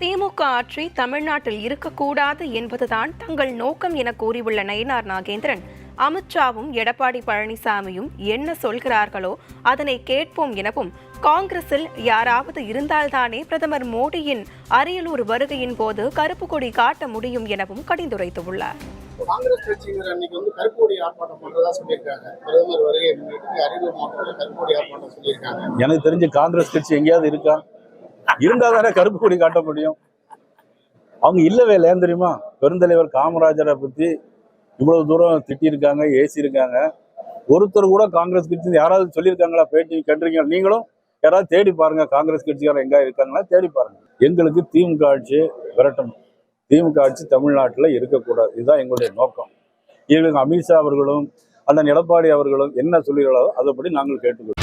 திமுக ஆட்சி தமிழ்நாட்டில் இருக்கக்கூடாது என்பதுதான் தங்கள் நோக்கம் என கூறியுள்ள நயினார் நாகேந்திரன். அமித்ஷாவும் எடப்பாடி பழனிசாமியும் என்ன சொல்கிறார்களோ அதனை கேட்போம் எனவும் காங்கிரஸில் யாராவது இருந்தால்தானே பிரதமர் மோடியின் அரியலூர் வருகையின் போது கருப்பு கொடி காட்ட முடியும் எனவும் கடிந்துரைத்துள்ளார். காங்கிரஸ் கட்சியினர் அன்னைக்கு வந்து கருப்பொடி ஆர்ப்பாட்டம் பண்றதா சொல்லியிருக்காங்க. பிரதமர் வருகை முன்னிட்டு அரியலூர் மாவட்டத்தில் கருப்பொடி ஆர்ப்பாட்டம் சொல்லியிருக்காங்க. எனக்கு தெரிஞ்சு காங்கிரஸ் கட்சி எங்கேயாவது இருக்கா? இருந்தா தானே கருப்பு கொடி காட்ட முடியும்? அவங்க இல்லவே இல்லையா தெரியுமா? பெருந்தலைவர் காமராஜரை பத்தி இவ்வளவு தூரம் திட்டியிருக்காங்க ஏசியிருக்காங்க. ஒருத்தர் கூட காங்கிரஸ் கட்சி யாராவது சொல்லியிருக்காங்களா பேட்டி கண்டிருக்கீங்க நீங்களும் யாராவது தேடி பாருங்க காங்கிரஸ் கட்சிக்காரன் எங்க இருக்காங்களா தேடி பாருங்க. எங்களுக்கு திமுக ஆட்சி விரட்டணும். திமுக ஆட்சி தமிழ்நாட்டில் இருக்கக்கூடாது. இதுதான் எங்களுடைய நோக்கம். இவங்க அமித்ஷா அவர்களும் அண்ணன் எடப்பாடி அவர்களும் என்ன சொல்லுகிறாரோ அதைப்படி நாங்கள் கேட்டுக்கொள்வோம்